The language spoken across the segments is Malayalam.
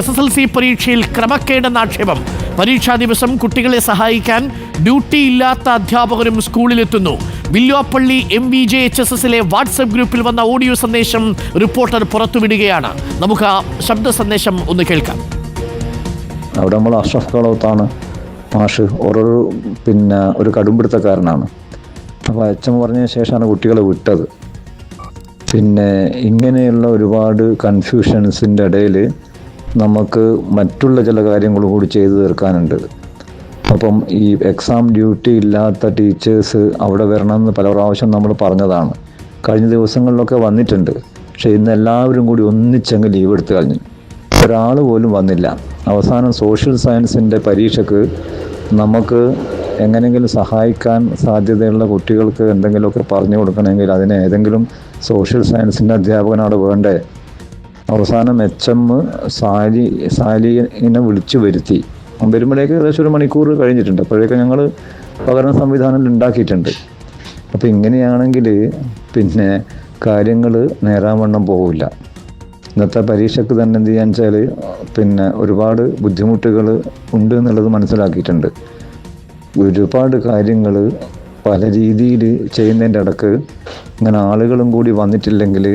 എസ് എസ് എൽ സി പരീക്ഷയിൽ ക്രമക്കേടെന്ന ആക്ഷേപം പരീക്ഷാ ദിവസം കുട്ടികളെ സഹായിക്കാൻ ഡ്യൂട്ടി ഇല്ലാത്ത അധ്യാപകരും സ്കൂളിലെത്തുന്നു Villoppally M V J H S എസിലെ വാട്സപ്പ് ഗ്രൂപ്പിൽ വന്ന ഓഡിയോ സന്ദേശം റിപ്പോർട്ടർ പുറത്തുവിടുകയാണ്. നമുക്ക് ആ ശബ്ദ സന്ദേശം ഒന്ന് കേൾക്കാം. അവിടെ നമ്മൾ അഷ്റഫ് കളോത്താണ് മാഷ് ഓരോ പിന്നെ ഒരു കടുംപിടുത്തക്കാരനാണ്. അപ്പോൾ അച്ഛൻ പറഞ്ഞ ശേഷമാണ് കുട്ടികളെ വിട്ടത്. പിന്നെ ഇങ്ങനെയുള്ള ഒരുപാട് കൺഫ്യൂഷൻസിന്റെ ഇടയിൽ നമുക്ക് മറ്റുള്ള ചില കാര്യങ്ങൾ കൂടി ചെയ്തു തീർക്കാനുണ്ട്. അപ്പം ഈ എക്സാം ഡ്യൂട്ടി ഇല്ലാത്ത ടീച്ചേഴ്സ് അവിടെ വരണമെന്ന് പല പ്രാവശ്യം നമ്മൾ പറഞ്ഞതാണ്. കഴിഞ്ഞ ദിവസങ്ങളിലൊക്കെ വന്നിട്ടുണ്ട്. പക്ഷേ ഇന്ന് എല്ലാവരും കൂടി ഒന്നിച്ചങ്ങ് ലീവ് എടുത്തു കഴിഞ്ഞു ഒരാൾ പോലും വന്നില്ല. അവസാനം സോഷ്യൽ സയൻസിന്റെ പരീക്ഷക്ക് നമുക്ക് എങ്ങനെയെങ്കിലും സഹായിക്കാൻ സാധ്യതയുള്ള കുട്ടികൾക്ക് എന്തെങ്കിലുമൊക്കെ പറഞ്ഞു കൊടുക്കണമെങ്കിൽ അതിന് ഏതെങ്കിലും സോഷ്യൽ സയൻസിന്റെ അധ്യാപകനാണ് വേണ്ടേ? അവസാനം എച്ച് എം സാലി സാലിനെ വിളിച്ചു വരുത്തി. വരുമ്പോഴേക്ക് ഏകദേശം ഒരു മണിക്കൂർ കഴിഞ്ഞിട്ടുണ്ട്. അപ്പോഴേക്കും ഞങ്ങൾ പകരം സംവിധാനം ഉണ്ടാക്കിയിട്ടുണ്ട്. അപ്പോൾ ഇങ്ങനെയാണെങ്കിൽ പിന്നെ കാര്യങ്ങൾ നേരാവണ്ണം പോകില്ല ഇന്നത്തെ പരീക്ഷയ്ക്ക് തന്നെ എന്ത് ചെയ്യാന്ന് വെച്ചാൽ പിന്നെ ഒരുപാട് ബുദ്ധിമുട്ടുകൾ ഉണ്ട് എന്നുള്ളത് മനസ്സിലാക്കിയിട്ടുണ്ട്. ഒരുപാട് കാര്യങ്ങൾ പല രീതിയിൽ ചെയ്യുന്നതിന്റെ ഇടയ്ക്ക് ഇങ്ങനെ ആളുകളും കൂടി വന്നിട്ടില്ലെങ്കിൽ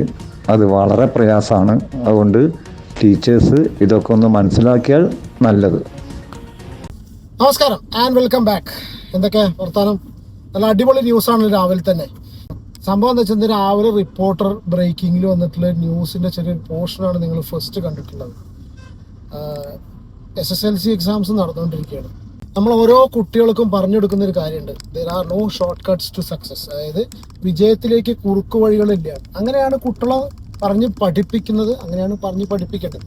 അത് വളരെ പ്രയാസമാണ്. അതുകൊണ്ട് ടീച്ചേഴ്സ് ഇതൊക്കെ ഒന്ന് മനസ്സിലാക്കിയാൽ നല്ലത്. നമസ്കാരം ആൻഡ് വെൽക്കം ബാക്ക് എന്തൊക്കെ വർത്താനം? നല്ല അടിപൊളി ന്യൂസാണ് രാവിലെ തന്നെ. സംഭവം എന്താ വെച്ചാൽ രാവിലെ റിപ്പോർട്ടർ ബ്രേക്കിംഗിൽ വന്നിട്ടുള്ള ന്യൂസിന്റെ ചെറിയൊരു പോർഷനാണ് നിങ്ങൾ ഫസ്റ്റ് കണ്ടിട്ടുള്ളത്. S S L C exams നടന്നുകൊണ്ടിരിക്കുകയാണ്. നമ്മൾ ഓരോ കുട്ടികൾക്കും പറഞ്ഞു കൊടുക്കുന്ന ഒരു കാര്യമുണ്ട്. There are no shortcuts to success അതായത് വിജയത്തിലേക്ക് കുറുക്കു വഴികളില്ല. അങ്ങനെയാണ് കുട്ടികളെ പറഞ്ഞ് പഠിപ്പിക്കുന്നത്. അങ്ങനെയാണ് പറഞ്ഞ് പഠിപ്പിക്കേണ്ടത്.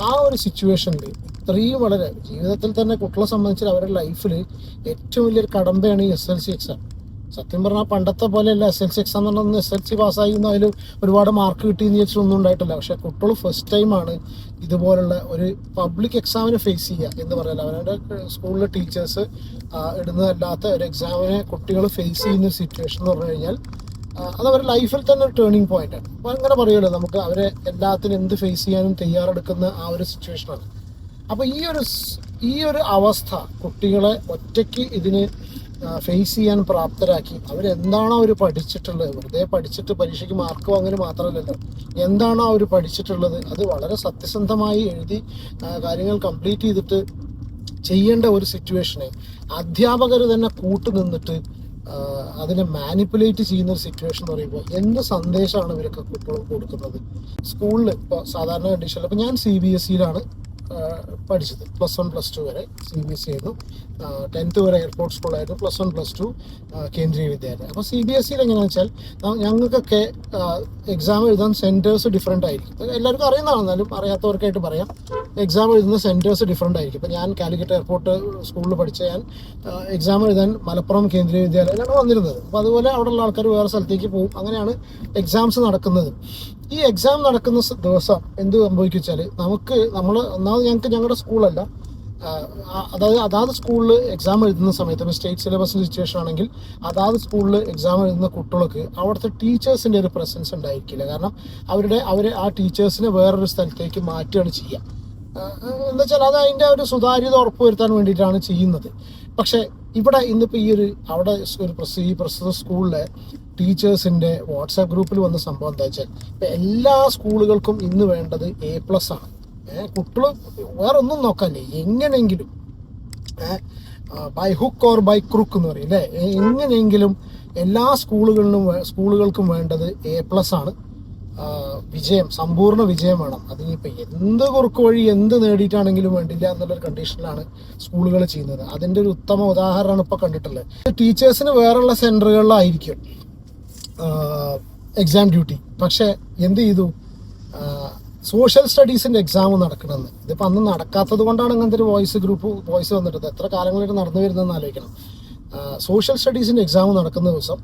ആ ഒരു സിറ്റുവേഷനിൽ ഇത്രയും വളരെ ജീവിതത്തിൽ തന്നെ കുട്ടികളെ സംബന്ധിച്ച് അവരുടെ ലൈഫിൽ ഏറ്റവും വലിയൊരു കടമ്പയാണ് ഈ എസ് എൽ സി എക്സാം സത്യം പറഞ്ഞാൽ പണ്ടത്തെ പോലെയല്ല. എസ് എൽ സി എക്സാം എന്ന് പറഞ്ഞാൽ എസ് എൽ സി പാസ്സായി അതിൽ ഒരുപാട് മാർക്ക് കിട്ടിയെന്ന് ഉണ്ടായിട്ടില്ല. പക്ഷെ കുട്ടികൾ ഫസ്റ്റ് ടൈമാണ് ഇതുപോലുള്ള ഒരു പബ്ലിക് എക്സാമിനെ ഫേസ് ചെയ്യുക എന്ന് പറഞ്ഞാൽ അവരുടെ സ്കൂളിലെ ടീച്ചേഴ്സ് ഇടുന്നതല്ലാത്ത ഒരു എക്സാമിനെ കുട്ടികൾ ഫേസ് ചെയ്യുന്ന സിറ്റുവേഷൻ എന്ന് പറഞ്ഞു കഴിഞ്ഞാൽ അത് അവരുടെ ലൈഫിൽ തന്നെ ഒരു ടേണിംഗ് പോയിന്റ് ആണ്. അപ്പൊ അങ്ങനെ പറയുമല്ലോ നമുക്ക് അവരെ എല്ലാത്തിനും എന്ത് ഫേസ് ചെയ്യാനും തയ്യാറെടുക്കുന്ന ആ ഒരു സിറ്റുവേഷനാണ് അപ്പൊ ഈ ഒരു ഈ ഒരു അവസ്ഥ കുട്ടികളെ ഒറ്റയ്ക്ക് ഇതിന് ഫേസ് ചെയ്യാൻ പ്രാപ്തരാക്കി. അവരെന്താണോ അവർ പഠിച്ചിട്ടുള്ളത്? വെറുതെ പഠിച്ചിട്ട് പരീക്ഷയ്ക്ക് മാർക്ക് വാങ്ങൽ മാത്രമല്ലല്ലോ. എന്താണോ അവർ പഠിച്ചിട്ടുള്ളത്? അത് വളരെ സത്യസന്ധമായി എഴുതി കാര്യങ്ങൾ കംപ്ലീറ്റ് ചെയ്തിട്ട് ചെയ്യേണ്ട ഒരു സിറ്റുവേഷനെ അധ്യാപകർ തന്നെ കൂട്ടു നിന്നിട്ട് അതിനെ മാനിപ്പുലേറ്റ് ചെയ്യുന്ന ഒരു സിറ്റുവേഷൻ എന്ന് പറയുമ്പോൾ എന്ത് സന്ദേശമാണ് ഇവരൊക്കെ കുട്ടികൾക്ക് കൊടുക്കുന്നത്? സ്കൂളിൽ ഇപ്പോൾ സാധാരണ കണ്ടീഷനിൽ അപ്പോൾ ഞാൻ സി ബി എസ് സിയിലാണ് പഠിച്ചത്. പ്ലസ് വൺ പ്ലസ് ടു വരെ സി ബി എസ് സി ആയിരുന്നു. ടെൻത്ത് വരെ airport സ്കൂളായിരുന്നു plus one plus two Kendriya Vidyalaya. അപ്പോൾ സി ബി എസ് സിയിൽ എങ്ങനെയാണെന്ന് വെച്ചാൽ ഞങ്ങൾക്കൊക്കെ എക്സാം എഴുതാൻ സെന്റേഴ്സ് ഡിഫറെന്റ് ആയിരിക്കും. എല്ലാവർക്കും അറിയുന്നതാണ്. എന്നാലും അറിയാത്തവർക്കായിട്ട് പറയാം. എക്സാം എഴുതുന്ന സെന്റേഴ്സ് ഡിഫറെന്റ് ആയിരിക്കും. ഇപ്പോൾ ഞാൻ കാലിക്കറ്റ് എയർപോർട്ട് സ്കൂളിൽ പഠിച്ച ഞാൻ എക്സാം എഴുതാൻ മലപ്പുറം കേന്ദ്രീയ വിദ്യാലയത്തിലാണ് വന്നിരുന്നത്. അപ്പോൾ അതുപോലെ അവിടെയുള്ള ആൾക്കാർ വേറെ സ്ഥലത്തേക്ക് പോകും. അങ്ങനെയാണ് എക്സാംസ് നടക്കുന്നത്. ഈ എക്സാം നടക്കുന്ന ദിവസം എന്ത് സംഭവിക്കും വെച്ചാൽ നമുക്ക് നമ്മൾ ഒന്നാമത് ഞങ്ങൾക്ക് ഞങ്ങളുടെ സ്കൂളല്ല. അതായത് അതാത് സ്കൂളിൽ എക്സാം എഴുതുന്ന സമയത്ത് സ്റ്റേറ്റ് സിലബസ് സിറ്റുവേഷൻ ആണെങ്കിൽ അതാത് സ്കൂളിൽ എക്സാം എഴുതുന്ന കുട്ടികൾക്ക് അവിടുത്തെ ടീച്ചേഴ്സിന്റെ ഒരു പ്രസൻസ് ഉണ്ടായിരിക്കില്ല. കാരണം അവരുടെ അവർ ആ ടീച്ചേഴ്സിനെ വേറൊരു സ്ഥലത്തേക്ക് മാറ്റുകയാണ് ചെയ്യുക എന്താ വെച്ചാൽ അത് അതിന്റെ ഒരു സുതാര്യത ഉറപ്പുവരുത്താൻ വേണ്ടിയിട്ടാണ് ചെയ്യുന്നത്. പക്ഷേ ഇവിടെ ഇന്നിപ്പോൾ ഈ ഒരു അവിടെ ഒരു പ്രസ് ഈ പ്രസ്തുത സ്കൂളിലെ ടീച്ചേഴ്സിന്റെ വാട്സാപ്പ് ഗ്രൂപ്പിൽ വന്ന സംഭവം എന്താ വെച്ചാൽ ഇപ്പം എല്ലാ സ്കൂളുകൾക്കും ഇന്ന് വേണ്ടത് എ പ്ലസ് ആണ്. കുട്ടികൾ വേറെ ഒന്നും നോക്കാല്ലേ? എങ്ങനെയെങ്കിലും by hook or by crook എന്ന് പറയും അല്ലേ? എങ്ങനെയെങ്കിലും എല്ലാ സ്കൂളുകളിലും സ്കൂളുകൾക്കും വേണ്ടത് എ പ്ലസ് ആണ്. വിജയം സമ്പൂർണ വിജയം വേണം. അതിനിപ്പോൾ എന്ത് കുറുക്ക് വഴി എന്ത് നേടിയിട്ടാണെങ്കിലും വേണ്ടില്ല എന്നുള്ളൊരു കണ്ടീഷനിലാണ് സ്കൂളുകൾ ചെയ്യുന്നത്. അതിന്റെ ഒരു ഉത്തമ ഉദാഹരണമാണ് ഇപ്പോൾ കണ്ടിട്ടുള്ളത്. ടീച്ചേഴ്സിന് വേറെയുള്ള സെന്ററുകളിലായിരിക്കും എക്സാം ഡ്യൂട്ടി പക്ഷേ എന്ത് ചെയ്തു? സോഷ്യൽ സ്റ്റഡീസിന്റെ എക്സാം നടക്കണമെന്ന് ഇതിപ്പോൾ അന്ന് നടക്കാത്തത് കൊണ്ടാണ് അങ്ങനത്തെ ഒരു വോയിസ് ഗ്രൂപ്പ് വോയിസ് വന്നിട്ടത്. എത്ര കാലങ്ങളായിട്ട് നടന്നു വരുന്നതെന്ന് ആലോചിക്കണം. സോഷ്യൽ സ്റ്റഡീസിന്റെ എക്സാം നടക്കുന്ന ദിവസം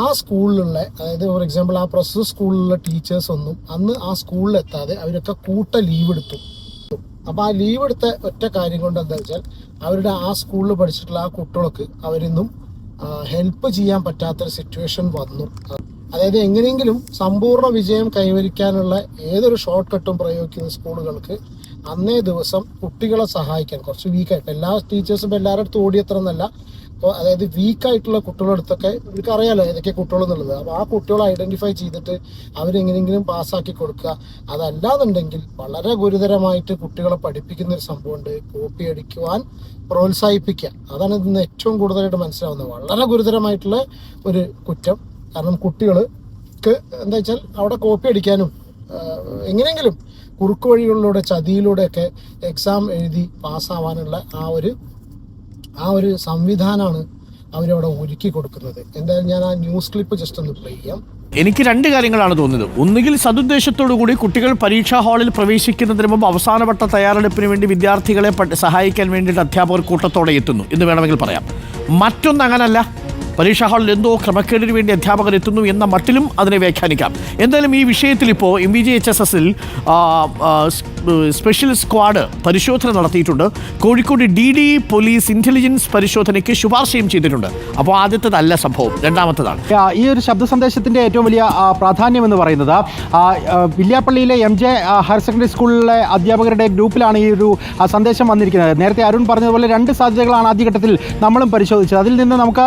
ആ സ്കൂളിലുള്ള അതായത് ഫോർ എക്സാമ്പിൾ ആ പ്രൊസസ് സ്കൂളിലുള്ള ടീച്ചേഴ്സ് ഒന്നും അന്ന് ആ സ്കൂളിൽ എത്താതെ അവരൊക്കെ കൂട്ട ലീവ് എടുത്തു. അപ്പൊ ആ ലീവ് എടുത്ത ഒറ്റ കാര്യം കൊണ്ട് എന്താ വെച്ചാൽ അവരുടെ ആ സ്കൂളിൽ പഠിച്ചിട്ടുള്ള ആ കുട്ടികൾക്ക് അവരിന്നും ഹെൽപ്പ് ചെയ്യാൻ പറ്റാത്തൊരു സിറ്റുവേഷൻ വന്നു. അതായത് എങ്ങനെയെങ്കിലും സമ്പൂർണ വിജയം കൈവരിക്കാനുള്ള ഏതൊരു ഷോർട്ട് കട്ടും പ്രയോഗിക്കുന്ന സ്കൂളുകൾക്ക് അന്നേ ദിവസം കുട്ടികളെ സഹായിക്കാൻ കുറച്ച് വീക്കായിട്ട് എല്ലാ ടീച്ചേഴ്സും എല്ലാവരുടെ അടുത്ത് ഓടിയത്ര എന്നല്ല അപ്പോൾ അതായത് വീക്കായിട്ടുള്ള കുട്ടികളുടെ അടുത്തൊക്കെ ഇവർക്ക് അറിയാലോ ഏതൊക്കെ കുട്ടികൾ എന്നുള്ളത്. അപ്പോൾ ആ കുട്ടികളെ ഐഡന്റിഫൈ ചെയ്തിട്ട് അവരെങ്ങനെയെങ്കിലും പാസ്സാക്കി കൊടുക്കുക. അതല്ലാന്നുണ്ടെങ്കിൽ വളരെ ഗുരുതരമായിട്ട് കുട്ടികളെ പഠിപ്പിക്കുന്ന ഒരു സംഭവമുണ്ട്. കോപ്പി അടിക്കുവാൻ പ്രോത്സാഹിപ്പിക്കുക. അതാണ് ഇതിന് ഏറ്റവും കൂടുതലായിട്ട് മനസ്സിലാവുന്നത്. വളരെ ഗുരുതരമായിട്ടുള്ള ഒരു കുറ്റം. കാരണം കുട്ടികൾക്ക് എന്താ വെച്ചാൽ അവിടെ കോപ്പി അടിക്കാനും എങ്ങനെയെങ്കിലും കുറുക്ക് വഴികളിലൂടെ ചതിയിലൂടെയൊക്കെ എക്സാം എഴുതി പാസ്സാവാനുള്ള ആ ഒരു ആ ഒരു സംവിധാനമാണ് അവരവിടെ ഒരുക്കി കൊടുക്കുന്നത്. എന്തായാലും ഞാൻ ആ ന്യൂസ് ക്ലിപ്പ് ജസ്റ്റ് ഒന്ന് പ്ലേ ചെയ്യാം. എനിക്ക് രണ്ട് കാര്യങ്ങളാണ് തോന്നുന്നത്. ഒന്നുകിൽ സതുദ്ദേശത്തോടു കൂടി കുട്ടികൾ പരീക്ഷാ ഹാളിൽ പ്രവേശിക്കുന്നതിന് മുമ്പ് അവസാനവട്ട തയ്യാറെടുപ്പിന് വേണ്ടി വിദ്യാർത്ഥികളെ സഹായിക്കാൻ വേണ്ടിയിട്ട് അധ്യാപകർ കൂട്ടത്തോടെ എത്തുന്നു എന്ന് വേണമെങ്കിൽ പറയാം. മറ്റൊന്ന് അങ്ങനല്ല. പരീക്ഷാ ഹാളിൽ എന്തോ ക്രമക്കേടിന് വേണ്ടി അധ്യാപകർ എത്തുന്നു എന്ന മട്ടിലും അതിനെ വ്യാഖ്യാനിക്കാം. എന്തായാലും ഈ വിഷയത്തിൽ ഇപ്പോൾ M B G H S എസിൽ സ്പെഷ്യൽ സ്ക്വാഡ് പരിശോധന നടത്തിയിട്ടുണ്ട്. Kozhikode D D police intelligence പരിശോധനയ്ക്ക് ശുപാർശയും ചെയ്തിട്ടുണ്ട്. അപ്പോൾ ആദ്യത്തേതല്ല സംഭവം രണ്ടാമത്തേതാണ്. ഈ ഒരു ശബ്ദ സന്ദേശത്തിന്റെ ഏറ്റവും വലിയ പ്രാധാന്യം എന്ന് പറയുന്നത് വില്യാപ്പള്ളിയിലെ എം ജെ ഹയർ സെക്കൻഡറി സ്കൂളിലെ അധ്യാപകരുടെ ഗ്രൂപ്പിലാണ് ഈ ഒരു സന്ദേശം വന്നിരിക്കുന്നത്. നേരത്തെ അരുൺ പറഞ്ഞതുപോലെ രണ്ട് സാധ്യതകളാണ് ആദ്യഘട്ടത്തിൽ നമ്മളും പരിശോധിച്ചത്. അതിൽ നിന്ന് നമുക്ക്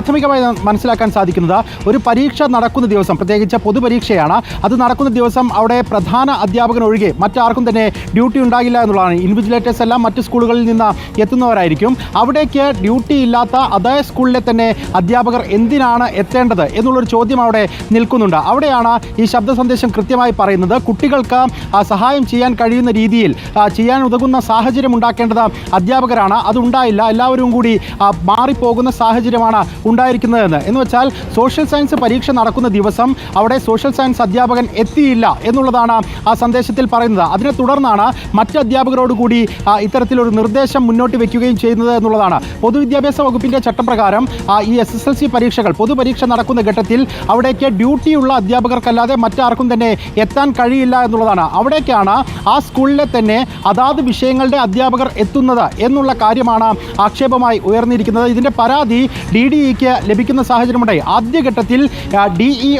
പ്രാഥമികമായി മനസ്സിലാക്കാൻ സാധിക്കുന്നത് ഒരു പരീക്ഷ നടക്കുന്ന ദിവസം പ്രത്യേകിച്ച് പൊതുപരീക്ഷയാണ്. അത് നടക്കുന്ന ദിവസം അവിടെ പ്രധാന അധ്യാപകൻ ഒഴികെ മറ്റാർക്കും തന്നെ ഡ്യൂട്ടി ഉണ്ടാകില്ല എന്നുള്ളതാണ്. ഇൻവിജിലേറ്റേഴ്സ് എല്ലാം മറ്റ് സ്കൂളുകളിൽ നിന്ന് എത്തുന്നവരായിരിക്കും. അവിടേക്ക് ഡ്യൂട്ടി ഇല്ലാത്ത അതേ സ്കൂളിലെ തന്നെ അധ്യാപകർ എന്തിനാണ് എത്തേണ്ടത് എന്നുള്ളൊരു ചോദ്യം അവിടെ നിൽക്കുന്നുണ്ട്. അവിടെയാണ് ഈ ശബ്ദ സന്ദേശം കൃത്യമായി പറയുന്നത്. കുട്ടികൾക്ക് സഹായം ചെയ്യാൻ കഴിയുന്ന രീതിയിൽ ചെയ്യാൻ ഉതകുന്ന സാഹചര്യം ഉണ്ടാക്കേണ്ടത് അധ്യാപകരാണ്. അതുണ്ടായില്ല എല്ലാവരും കൂടി മാറിപ്പോകുന്ന സാഹചര്യമാണ് ഉണ്ടായിരിക്കുന്നതെന്ന്. എന്ന് വെച്ചാൽ സോഷ്യൽ സയൻസ് പരീക്ഷ നടക്കുന്ന ദിവസം അവിടെ സോഷ്യൽ സയൻസ് അധ്യാപകൻ എത്തിയില്ല എന്നുള്ളതാണ് ആ സന്ദേശത്തിൽ പറയുന്നത്. അതിനെ തുടർന്നാണ് മറ്റ് അധ്യാപകരോട് കൂടി ആ, ഇത്തരത്തിലൊരു നിർദ്ദേശം മുന്നോട്ട് വയ്ക്കുകയും ചെയ്യുന്നത് എന്നുള്ളതാണ്. പൊതുവിദ്യാഭ്യാസ വകുപ്പിന്റെ ചട്ടപ്രകാരം ഈ എസ് എസ് എൽ സി പരീക്ഷകൾ പൊതുപരീക്ഷ നടക്കുന്ന ഘട്ടത്തിൽ അവിടേക്ക് ഡ്യൂട്ടിയുള്ള അധ്യാപകർക്കല്ലാതെ മറ്റാർക്കും തന്നെ എത്താൻ കഴിയില്ല എന്നുള്ളതാണ്. അവിടേക്കാണ് ആ സ്കൂളിലെ തന്നെ അതാത് വിഷയങ്ങളുടെ അധ്യാപകർ എത്തുന്നത് എന്നുള്ള കാര്യമാണ് ആക്ഷേപമായി ഉയർന്നിരിക്കുന്നത്. ഇതിന്റെ പരാതി ഡി ഡി ഇക്ക് ലഭിക്കുന്ന സാഹചര്യമുണ്ടായി. ആദ്യഘട്ടത്തിൽ ഡി ഇ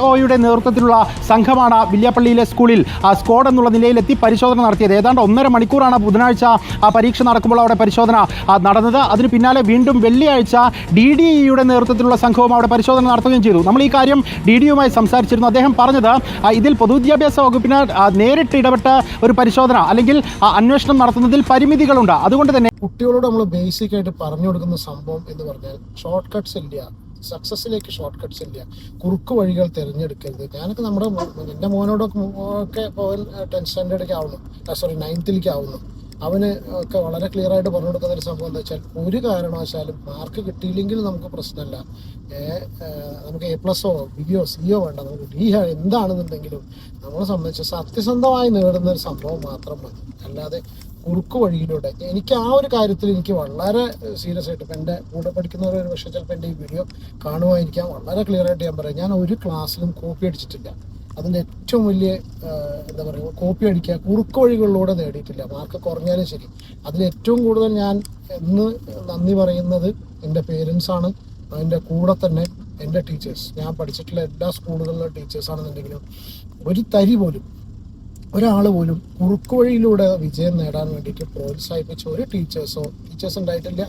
നേതൃത്വത്തിലുള്ള സംഘമാണ് വില്യാപ്പള്ളിയിലെ സ്കൂളിൽ സ്ക്വാഡ് എന്നുള്ള നിലയിലെത്തി പരിശോധന നടത്തിയത്. ഏതാണ്ട് ഒന്നര മണിക്കൂറാണ് ബുധനാഴ്ച ആ പരീക്ഷ നടക്കുമ്പോൾ അവിടെ പരിശോധന നടന്നത്. അതിന് പിന്നാലെ വീണ്ടും വെള്ളിയാഴ്ച ഡി ഡി ഇയുടെ നേതൃത്വത്തിലുള്ള സംഘവും അവിടെ പരിശോധന നടത്തുകയും ചെയ്തു. നമ്മൾ ഈ കാര്യം ഡി ഡി യുമായി സംസാരിച്ചിരുന്നു. അദ്ദേഹം പറഞ്ഞത് ഇതിൽ പൊതുവിദ്യാഭ്യാസ വകുപ്പിന് നേരിട്ട് ഇടപെട്ട ഒരു പരിശോധന അല്ലെങ്കിൽ അന്വേഷണം നടത്തുന്നതിൽ പരിമിതികളുണ്ട്. അതുകൊണ്ട് തന്നെ കുട്ടികളോട് നമ്മൾ ബേസിക് ആയിട്ട് പറഞ്ഞു കൊടുക്കുന്ന സംഭവം എന്ന് പറഞ്ഞാൽ ഷോർട്ട് കട്ട്സ് ഇല്ല. സക്സസിലേക്ക് ഷോർട്ട് കട്ട്സ് ഇല്ല. കുറുക്ക് വഴികൾ തിരഞ്ഞെടുക്കരുത്. ഞാനൊക്കെ നമ്മുടെ എന്റെ മോനോടൊക്കെ ഒക്കെ ടെൻത്ത് സ്റ്റാൻഡേർഡൊക്കെ ആവുന്നു. സോറി നയൻത്തിലേക്ക് ആവുന്നു. അവന് ഒക്കെ വളരെ ക്ലിയർ ആയിട്ട് പറഞ്ഞു കൊടുക്കുന്ന ഒരു സംഭവം എന്താ വെച്ചാൽ ഒരു കാരണവശാലും മാർക്ക് കിട്ടിയില്ലെങ്കിൽ നമുക്ക് പ്രശ്നമല്ല. നമുക്ക് എ പ്ലസോ ബിയോ സിയോ വേണ്ട. നമുക്ക് ഡി എന്താണെന്നുണ്ടെങ്കിലും നമ്മളെ സംബന്ധിച്ച് സത്യസന്ധമായി നേടുന്ന ഒരു സംഭവം മാത്രം മതി. അല്ലാതെ കുറുക്ക് വഴിയിലൂടെ. എനിക്ക് ആ ഒരു കാര്യത്തിൽ എനിക്ക് വളരെ സീരിയസ് ആയിട്ട് ഇപ്പം എന്റെ കൂടെ പഠിക്കുന്നവർ ഒരു പക്ഷേ ചിലപ്പോൾ എന്റെ ഈ വീഡിയോ കാണുമായിരിക്കാം വളരെ ക്ലിയർ ആയിട്ട് ഞാൻ പറയാം. ഞാൻ ഒരു ക്ലാസ്സിലും കോപ്പി അടിച്ചിട്ടില്ല. അതിന്റെ ഏറ്റവും വലിയ എന്താ പറയുക കോപ്പി അടിക്കുക കുറുക്ക് വഴികളിലൂടെ നേടിയിട്ടില്ല. മാർക്ക് കുറഞ്ഞാലും ശരി. അതിൽ ഏറ്റവും കൂടുതൽ ഞാൻ എന്ന് നന്ദി പറയുന്നത് എന്റെ പേരൻസാണ് അതിന്റെ കൂടെ തന്നെ എന്റെ ടീച്ചേഴ്സ് ഞാൻ പഠിച്ചിട്ടുള്ള എല്ലാ സ്കൂളുകളിലെ ടീച്ചേഴ്സ് ആണെന്നുണ്ടെങ്കിലും ഒരു തരി പോലും ഒരാൾ പോലും കുറുക്ക് വഴിയിലൂടെ വിജയം നേടാൻ വേണ്ടിയിട്ട് പ്രോത്സാഹിപ്പിച്ച ഒരു ടീച്ചേഴ്സോ ടീച്ചേഴ്സ് ഉണ്ടായിട്ടില്ല.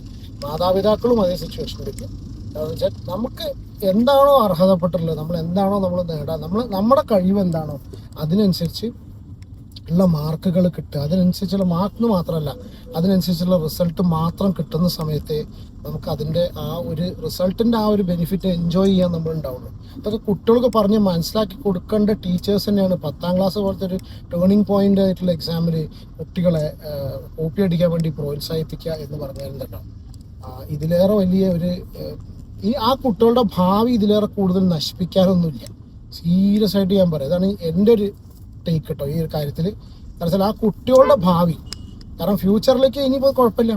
മാതാപിതാക്കളും അതേ സിറ്റുവേഷനിലേക്ക് കാരണം വെച്ചാൽ നമുക്ക് എന്താണോ അർഹതപ്പെട്ടിട്ടുള്ളത് നമ്മൾ എന്താണോ നമ്മൾ നേടാൻ നമ്മൾ നമ്മുടെ കഴിവ് എന്താണോ അതിനനുസരിച്ച് ഉള്ള മാർക്കുകൾ കിട്ടുക. അതിനനുസരിച്ചുള്ള മാർക്ക് മാത്രമല്ല അതിനനുസരിച്ചുള്ള റിസൾട്ട് മാത്രം കിട്ടുന്ന സമയത്തെ നമുക്ക് അതിന്റെ ആ ഒരു റിസൾട്ടിന്റെ ആ ഒരു ബെനിഫിറ്റ് എൻജോയ് ചെയ്യാൻ നമ്മൾ ഉണ്ടാവുള്ളൂ. അതൊക്കെ കുട്ടികൾക്ക് പറഞ്ഞ് മനസ്സിലാക്കി കൊടുക്കേണ്ട ടീച്ചേഴ്സ് തന്നെയാണ് പത്താം ക്ലാസ് പോലത്തെ ഒരു ടേണിംഗ് പോയിന്റ് ആയിട്ടുള്ള എക്സാമിൽ കുട്ടികളെ കോപ്പി അടിക്കാൻ വേണ്ടി പ്രോത്സാഹിപ്പിക്കുക എന്ന് പറഞ്ഞാലും തന്നെ ഇതിലേറെ വലിയ ഒരു ഈ ആ കുട്ടികളുടെ ഭാവി ഇതിലേറെ കൂടുതൽ നശിപ്പിക്കാനൊന്നുമില്ല. സീരിയസ് ആയിട്ട് ഞാൻ പറയാം. അതാണ് എന്റെ ഒരു ടേക്ക് കേട്ടോ ഈ ഒരു കാര്യത്തിൽ കാരണം ആ കുട്ടികളുടെ ഭാവി കാരണം ഫ്യൂച്ചറിലേക്ക് ഇനിയിപ്പോൾ കുഴപ്പമില്ല.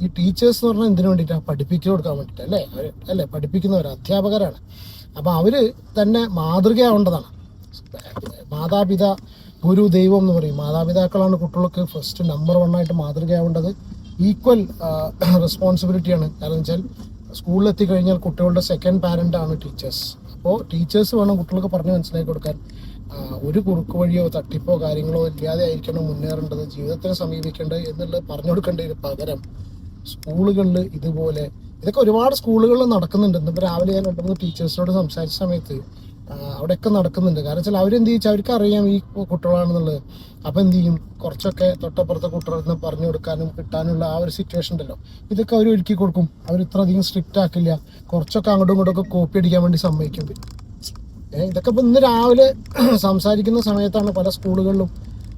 ഈ ടീച്ചേഴ്സ് എന്ന് പറഞ്ഞാൽ എന്തിനു വേണ്ടിയിട്ടാണ് പഠിപ്പിച്ചു കൊടുക്കാൻ വേണ്ടിയിട്ട് അല്ലേ? അവർ അല്ലേ? പഠിപ്പിക്കുന്നവർ അധ്യാപകരാണ്. അപ്പം അവർ തന്നെ മാതൃകയാവേണ്ടതാണ്. മാതാപിതാ ഗുരു ദൈവം എന്ന് പറയും. മാതാപിതാക്കളാണ് കുട്ടികൾക്ക് ഫസ്റ്റ് നമ്പർ വൺ ആയിട്ട് മാതൃകയാവേണ്ടത്. ഈക്വൽ റെസ്പോൺസിബിലിറ്റിയാണ് കാരണം വെച്ചാൽ സ്കൂളിലെത്തി എത്തിക്കഴിഞ്ഞാൽ കുട്ടികളുടെ സെക്കൻഡ് പാരന്റ് ആണ് ടീച്ചേഴ്സ് അപ്പോൾ ടീച്ചേഴ്സ് വേണം കുട്ടികൾക്ക് പറഞ്ഞ് മനസ്സിലാക്കി കൊടുക്കാൻ. ഒരു കുറുക്ക് വഴിയോ തട്ടിപ്പോ കാര്യങ്ങളോ ഇല്ലാതെ ആയിരിക്കണം മുന്നേറേണ്ടത്. ജീവിതത്തിനെ സമീപിക്കേണ്ടത് എന്നുള്ളത് പറഞ്ഞു കൊടുക്കേണ്ടതിന് പകരം സ്കൂളുകളിൽ ഇതുപോലെ ഇതൊക്കെ ഒരുപാട് സ്കൂളുകളിൽ നടക്കുന്നുണ്ട്. ഇന്നിപ്പോൾ രാവിലെ ഞാൻ രണ്ട് മൂന്ന് ടീച്ചേഴ്സിനോട് സംസാരിച്ച സമയത്ത് അവിടെയൊക്കെ നടക്കുന്നുണ്ട്. കാരണം വെച്ചാൽ അവരെന്ത് ചെയ്യും? അവർക്ക് അറിയാം ഈ കുട്ടികളാണെന്നുള്ളത്. അപ്പം എന്ത് ചെയ്യും? കുറച്ചൊക്കെ തൊട്ടപ്പുറത്തെ കുട്ടികളെന്ന് പറഞ്ഞു കൊടുക്കാനും കിട്ടാനുള്ള ആ ഒരു സിറ്റുവേഷൻ ഉണ്ടല്ലോ. ഇതൊക്കെ അവർ ഒരുക്കി കൊടുക്കും. അവർ ഇത്ര അധികം സ്ട്രിക്റ്റ് ആക്കില്ല. കുറച്ചൊക്കെ അങ്ങോട്ടും ഇങ്ങോട്ടും ഒക്കെ കോപ്പി അടിക്കാൻ വേണ്ടി സമ്മതിക്കും. ഇതൊക്കെ ഇപ്പം ഇന്ന് രാവിലെ സംസാരിക്കുന്ന സമയത്താണ് പല സ്കൂളുകളിലും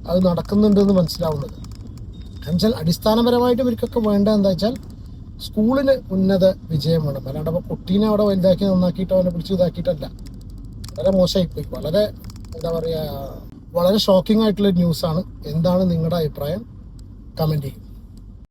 അത് നടക്കുന്നുണ്ടെന്ന് മനസ്സിലാവുന്നത്. എന്നുവെച്ചാൽ അടിസ്ഥാനപരമായിട്ട് ഇവർക്കൊക്കെ വേണ്ട എന്താ വെച്ചാൽ സ്കൂളിന് ഉന്നത വിജയം വേണം അല്ലാണ്ട് അപ്പോൾ കുട്ടീനെ അവിടെ വലുതാക്കി നന്നാക്കിയിട്ടോ അവനെ പിടിച്ച് ഇതാക്കിയിട്ടല്ല. വളരെ മോശമായിപ്പോയി വളരെ എന്താ പറയുക വളരെ ഷോക്കിംഗ് ആയിട്ടുള്ള ന്യൂസാണ് എന്താണ് നിങ്ങളുടെ അഭിപ്രായം? കമന്റ് ചെയ്യും